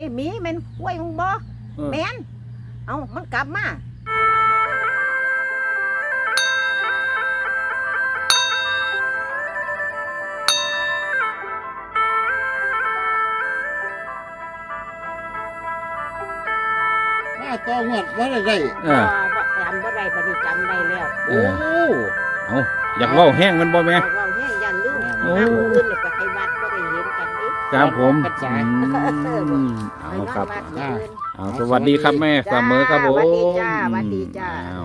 นี่หมีแมันกล้วยมึงบ่เออ แม่นเอามันกลับมา มาต่องวดว่าได้ได้เออ บ่จำบ่ได้บัดนี้จำได้แล้วเออเอาอยากเว้าแห้งมันบ่แม่ เราแห้งยันลืมโอ้น้ำอื่นเลยไปให้วัดก็ได้เห็นกันเด้ ครับผมกันอืจ้ะมเอาครับ ไปนอนวัดมื้ออื่นเอาสวัสดีครับแม่เสมอครับผมสวัสดีจ้าสวัสดีจ้า อ้าว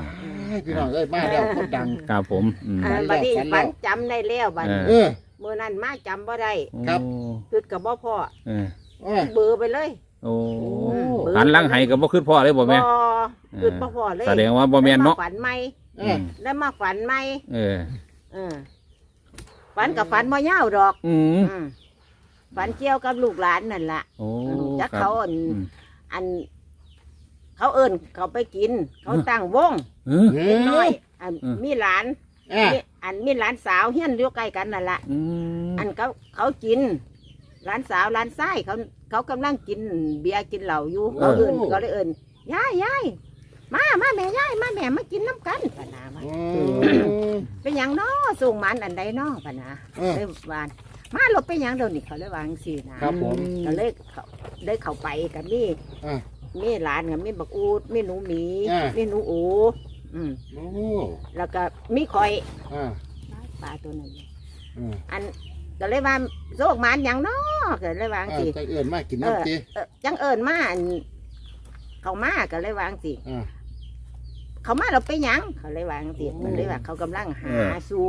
ให้พี่น้องได้มาแล้วคนดัง ครับผมอืมอ่าฝับัดนแล้วนี้ฝันแล้ว ฝันจำได้แล้วบัดนี้เออมื้อนั้นมาจำบ่ได้ครับคือกับบ่พ่อเออเออเบอร์ไปเลยโอ้อืมหันหลังให้ก็บ่ขึ้นพ่อเลยบ่แม่คือบ่พ่อเลยแสดงว่าบ่แม่นเนาะแล้วฝันใหม่เออแล้วมาฝันใหม่เออเออฝันกับฝันบ่ยาวดอกอืมอืม ฝันเกี่ยวกับลูกหลานนั่นล่ะโอ้จักครับเขาอันอืมอัน เขาเอิ้นเขาไปกิน เขาเออตั้งวงเออเอเล็กน้อยออันเออมีหลานเออมีอันมีหลานสาวเฮียนอยู่ใกล้กันนั่นล่ะ อืมอันเขาเขากินหลานสาวหลานชายเขาเขากำลังกินเบียร์กินเหล้าอยู่เขาเอิ้นเขาเลยเอิ้นยายยายมามาแม่ยายมาแม่มากินน้ำกันปะนามาอืมเป็นหยังน้อส่งมันอันใดน้อปะนาเออเลยหวาน มาหลบไปหยังเดี๋ยวนี้เขาเลยวาจังสินะครับผม ก็เลยเขาได้เข้าไปกับนี่อ่า มีหลานกับมีบักอูดมีหนูหมีอ่ามี มีหนูอูอืมโอ้แล้วก็มีคอยอ่าปลาตัวนั้นเอออันก็เลยว่าโรคมันหยังน้อก็เลยวาจังอ่าสิ ใจเอื่นมากินน้ำจีเออจังเอิญมาอันเขามาก็เลยวาจังสิอ่า เขามาเราไปหยังเขาเลยวาจังสิโอ้มันเลยว่าเขากำลังหาเออสู้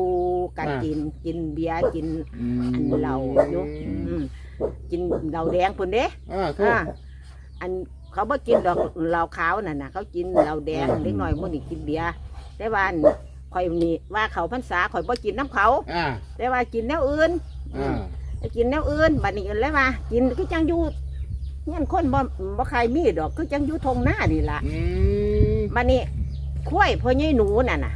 กันอ่ากินกินเบียร์กินอืมอันเราอยู่อืมกินเหล้าแดงพุ่นเด้อ่าโทษอ่าอันเขาบ่กินดอกเหล้าขาวนั่นน่ะเขากินเหล้าแดงอืมเล็กน้อยมื้อนี้กินเบียร์แต่ว่าอันข่อยนี่ว่าเขาพรรษาข่อยบ่กินน้ำเขา อ่าแต่ว่ากินแนวอื่น อ่ากินแนวอื่นบัดนี้ก็เลยว่ากินคือจังอยู่เงี้ยคนบ่บ่ใครมีดอกคือจังอยู่ทงหน้านี่ล่ะอืมบัดนี้ ข้วยพ่อใหญ่หนูน่ะน่ะ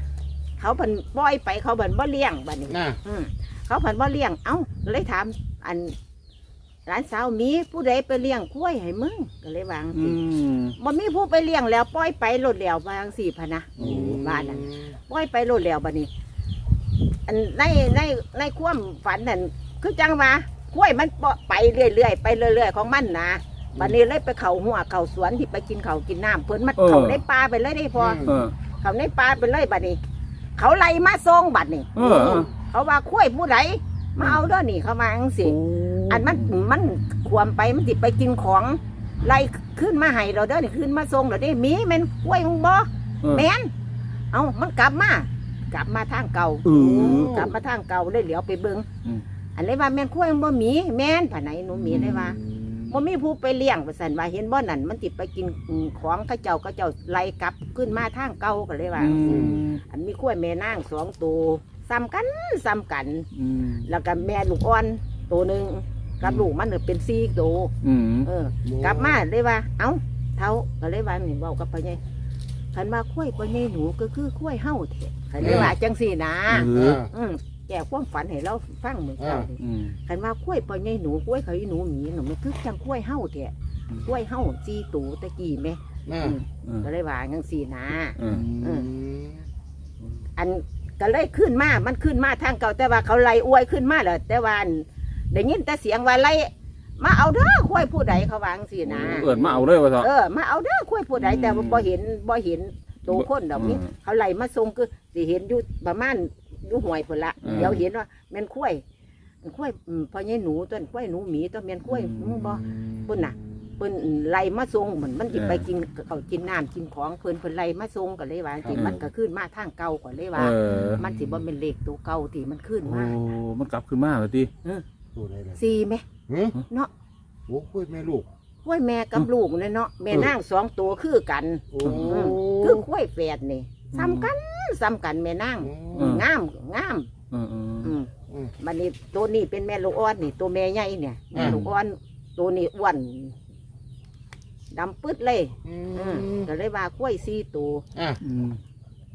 เขาเพิ่นปล่อยไปเขาเพิ่นบ่เลี้ยงบัดนี้น่ะ อืมเขาเพิ่นบ่เลี้ยง เอ้าเลยถามอันหลานสาวมีผู้ใดไปเลี้ยงกล้วยให้มึงก็เลยวาจังอืสิมบ่มีผู้ไปเลี้ยงแล้วปล่อยไปโลดแล้ววาจังสี่พะนะอืมบ้านน่ะปล่อยไปโลดแล้วบัดนี้ อันในในในความฝันนั่นคือจังว่ากล้วยมันเปาะไปเรื่อยๆไปเรื่อยๆของมันนะ บัดนี้เลยไปเขาหัวเขาสวนที่ไปกินเขาวกินน้ำเพิ่นมันเขาในป่าไปเลยได้พออเออ เขาในป่าไปเลยบัดนี้ เขาไล่มาส่งบัดนี้เออเออ เขาว่าคุ้ยผู้ใดมาเอาเด้อนี่เขามาอังสิ อันมันมันควมไปมันติไปกินของไล่ขึ้นมาให้เราเด้อนี่ขึ้นมาส่งเราได้หมีแมันคุ้ยมึงบ่เออ แม่นเอามันกลับมากลับมาทางเก่าเออกลับมาทางเก่าเลยเหลียวไปเบิ่งอืม อันเลยว่าแม่นคุ้ยมึงบ่หมีแม่นผ่าไหนหนูหมีเลยว่าบ่ มีผู้ไปเลี้ยงว่าซั่นว่าเห็นบ่นั่นมันติไปกินของเขาเจ้าเขาเจ้าไล่กลับขึ้นมาทางเก่าก็เลยว่าอืจังซี่มอันมีคุ้ยแม่นางสองตัวซ้ำกันซ้ำกันอืมแล้วก็แม่ลูกอ่อนตัวหนึ่งกับลูกมันเนี่ยเป็นสี่ตัวอืมเออกลับมาเลยว่า เอ้าเท่าก็เลยว่านี่บอกกับพ่อใหญ่คันว่าคุ้ยพ่อใหญ่หนูก็คือคุ้ยเฮาเถอะคันเลยว่าจังสี่นะเอออืมแกความฝันให้เราฟังเหมือนกันอืม คันว่าคุ้ยพ่อใหญ่หนูคุ้ยเขาอีหนูหมีหนูมันคือจังคุ้ยเฮาเถอะอืม คุ้ยเฮาสี่ตัวตะกี้ไหมน่ะอืมเออก็เลยว่าจังสี่นะเอออืม อันก็เลยขึ้นมา มันขึ้นมาทางเก่าแต่ว่าเขาไล่อวยขึ้นมาเลยแต่ว่าอันได้ยินแต่เสียงว่าไล่มาเอาเด้อคุ้ยผู้ใดเขาวาจังสินะ เอิ้นมาเอาเลยว่าเถอะ เออ มาเอาเด้อคุ้ยผู้ใดแต่ว่าอืมบ่เห็นบ่เห็นตัวคนดอกนี้ อืม เขาไล่มาส่งคือสิเห็นอยู่ประมาณ อยู่ห่วยพุ่นละอืม เดี๋ยวเห็นว่าแม่นคุ้ยคุ้ยอืมพ่อใหญ่หนูต้นคุ้ยหนูหมีต้นแม่นคุ้ยมึงบ่พุ่นน่ะเพิ่นไล่มาส่งเหมือนมันสิไปกินเขากินน้ำกินของเพิ่นเพิ่นไล่มาส่งก็เลยว่าสิมันก็ขึ้นมาทางเก่าก็เลยว่า เออมันสิบ่เป็นเลขตัวเก่าที่มันขึ้นโอ้มามันกลับขึ้นมาแล้วติ ตัวไหนล่ะสี่ไหมเฮ้ยเนาะโอ้คุยแม่ลูก ห้วยแม่กับลูกเลยเนาะแม่นางสองตัวคือกัน โอ้ คือห้วยแฝดนี่ ซ้ำกันซ้ำกันแม่นางอืม งามงามเออเอออืมอืมบัดนี้ตัวนี้เป็นแม่ลูกอ่อนนี่ตัวแม่ใหญ่เนี่ยแม่ลูกอ่อนตัวนี้อ้วนดำปึ๊ดเลยอือืมมก็เลยว่าห้วยสี่ตัวอะอืม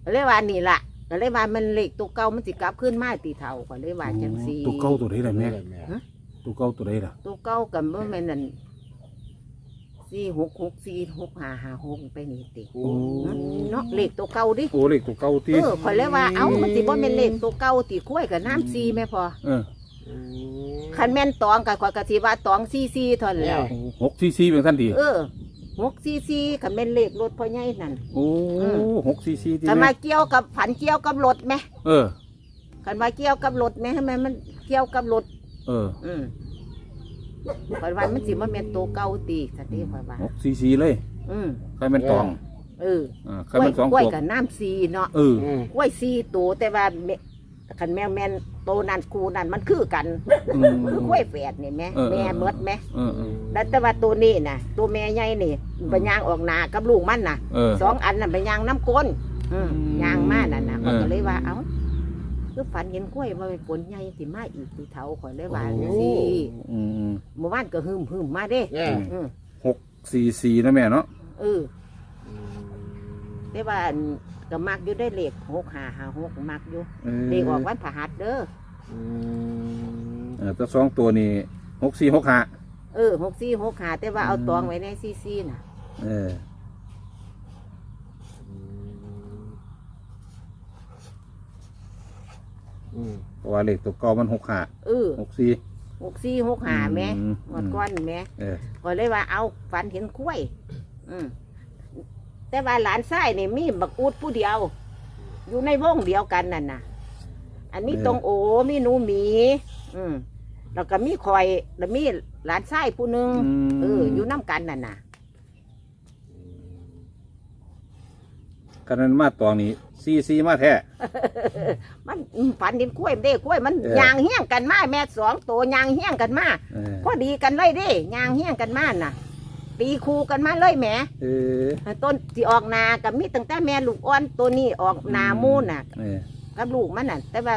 ก็เลยว่านี่ล่ะก็เลยว่ามันเลขตัวเก่ามันสิกลับขึ้นมาตีเท่าก็เลยว่าจังสี่ตัวเก่าตัวไหนล่ะแม่แม่ตัวเก่าตัวไหนล่ะตัวเก่ากับบ่แม่นนั่น สี่หกหกสี่หกห้าห้าหกไปนี่ติโอ้เนาะเลขตัวเก่าดิโอ้เลขตัวเก่าตีเออข่อยเลยว่าเอ้ามันสิบ่แม่นเลขตัวเก่าติกล้วยกับน้ำซีแม่พอเออคันแม่นตองกับข่อยก็สิว่าตองซีซีเท่านั้นแหล้ว หกซีซีเป็นท่านดีเออหกซีซีคันแม่นเลขรถพ่อใหญ่นั่นโอ้หกซีซีที่คันแม่มาเกี่ยวกับผันเกี่ยวกับรถไหมเออ คันมาเกี่ยวกับรถไหมทำไมมันเกี่ยวกับรถ เออ อืม ข่อยว่ามันสิบ่แม่นตัวเก่าติสันติข่อยว่าหกซีซีเลยอืมใครเป็นตองเอออ่าใคกรล้วยเป็นสองกล้วยตัวกับน้ำซีเนาะเอออืมกล้วยซีตัวแต่ว่าแม่คันแมวแม่นโตนั่นคูนั่นมันคือกันอืม คือกล้วยแฝดนี่แม่เออเออแม่เมดแม่เออเออแล้วแต่ว่าตัวนี้น่ะ ตัวแม่ใหญ่นี่ไปย่างออกหนากับลูกมันน่ะ เออ สองอันน่ะไปย่างน้ำก้นอืมอืมย่างมานั่นน่ะเออเขาก็เลยว่าเอ้า คือฝันเห็นกล้วยว่าเป็นผลใหญ่สิมาอีกสิเถาข่อยเลยว่าจังซี่ อืมเมื่อวานก็หึมหึมมาเด้เอออืมหกซีซีนะแม่เนาะเออแต่ว่าอันก็มักอยู่ได้เลขหกห้าห้าหกมักอยู่เออเลขออกวันพฤหัสเด้ออืมเออตัวสองตัวนี้หกสี่หกห้าเออหกสี่หกห้าแต่ว่าเอาตองไว้ในซีซีน่ะ เออ อืมเพราะว่าเลขตัวเก่ามันหกห้าเออหกสี่ หกสี่หกห้าแม่อืม หมดก้อนแม่เออก็เลยว่าเอาฝันเห็นกล้วย อืมแต่ว่าหลานชายนี่มีบักอูดผู้เดียว อยู่ในวงเดียวกันนั่นน่ะ อันนี้ตรงโอมีหนูหมี อืมแล้วก็มีคอยแล้วมีหลานชายผู้หนึ่งเอออยู่น้ำกันนั่นน่ะ กันนั้นมาตองนี้ซีซีมาแท้ มันอืมฝันเห็นกล้วยเด้กล้วยมันเออ ยางเฮี้ยงกันมาแม่สองตัวยางเฮี้ยงกันมาเออพอดีกันเลยเด้ยางเฮี้ยงกันมาน่ะ ตีคูกันมาเลยแหมเออต้นที่ออกนากับมีตั้งแต่แม่ลูกอ่อนตัวนี้ออกนามูนน่ะ เออกับลูกมันน่ะ แต่ว่า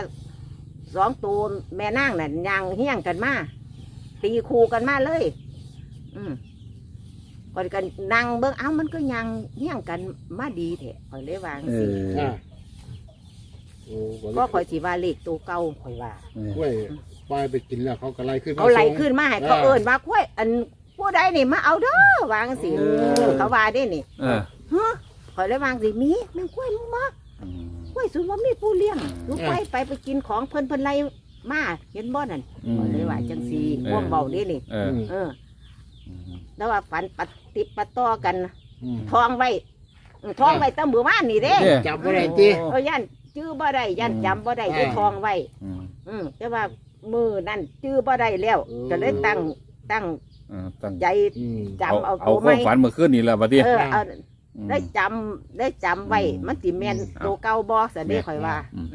สองตัวแม่นางน่ะยางเฮี้ยงกันมาตีคูกันมาเลย อืม ก่อนกันนั่งเบิ้งเอ้ามันก็ยางเฮี้ยงกันมาดีแท้ข่อยเลยวาจั่งเอสิออ่าโอ้ก็ข่อยสิว่าเลขตัวเก่าข่อยว่าเออกล้วยปลายไปกินแล้วเขาก็ไล่ขึ้นมาเขาไล่ส่ง ขึ้นมาให้อ่าเขาเอิญว่าคุ้ยอันผู้ใดนี่มาเอาเด้อวาจังสิเออ เขาว่าได้นี่เออฮะข่อยเลยวาจังสิมีแม่งคุ้ยมึงมาอืม คุ้ยสุดว่ามีผู้เลี้ยงอืมลูกไปไปไปกินของเพิ่นเพิ่นไล่มาเห็นบ่นั่นอืมข่อยเลยว่าจังสีเออพ่วงเบาได้นี่ เออ เออ แล้วว่าฝันปฏิดปะต่อกันอืมทองไว้เออทองไว้ตั้งมือว่านนี่เด้เนี่ยจับบ่ได้ติ เออย่านจื้อบ่ได้ย่านอืมจำบ่ได้อ่าได้ทองไว้ อืมอืมแต่ว่ามือนั่นจื้อบ่ได้แล้วเออก็เลยตั้งตั้งเออตั้งใจอืม จำเอาเอาตัวคไม่วามฝันเมื่อคืนนี่แหละบัดนี้เออเอาอืม ได้จำได้จำไว้อืมมันสิแม่นอืมเอาตัวเก่าบ่สะเด้ข่อยว่า อืม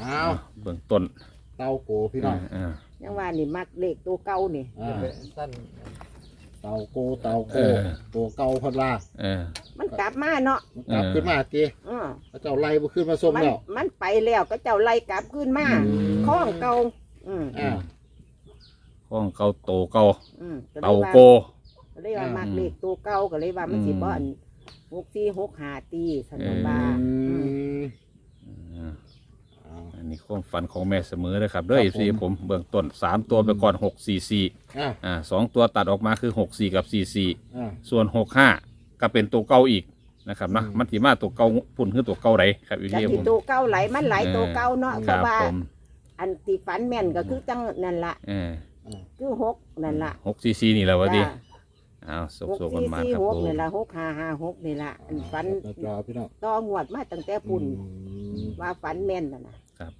อ้าวเบื้องต้นเต้าโกพี่น้อง เออ ยังว่านี่มักเลขตัวเก่านี่อ่าเต้าโกเต้าโกเออ ตัวเก่าเพันว่าเออ มันกลับมาเนาะกลับขึ้นมาติอือพระเจ้าไล่บ่ขึ้นมาส่งมันแล้วมันไปแล้วก็เจ้าไล่กลับขึ้นมาอืม ข้องเก่าอืมอ่าห้องเก่าโตเก่าอืมก็ลเต่ายว่าโก ก็เลยว่าอืมมักเลขตัวเก่าก็เลยว่ามันสิอืมบ่อันหกสี่หกห้าตีสนมบาอื อืมมเอออ้าวอั นนี้ความฝันของแม่เสมอเลยครับเด้อครับซีผมผมเบื้องต้นสามตัวไปก่อนหกสี่สี่อ่าอ่าสองตัวตัดออกมาคือหกสี่กับสี่สี่อ่า ส่วนหกห้าก็เป็นตัวเก่าอีกนะครับนะอืม มันถีมาตัวเก่าพุ่นคือตัวเก่าไรครับอีจากเดียที่ผมตัวเก่าไหลมันไหลตัวเก่าเนาะอืมเพครัราะบว่าผมอันที่ฝันแม่นก็คือจังนั่นละเออคือหกนั่นละหกสี่สี่นี่แหละวะดิจ้าอ้าวสกหกสกกันสี่มาสี่ครับหกผมนี่ละหกห้าห้าหกนี่ละอันฝันรอพี่น้องต้องวดมาตั้งแต่ปุ่นอืมว่าฝันแม่นน่ะนะครับ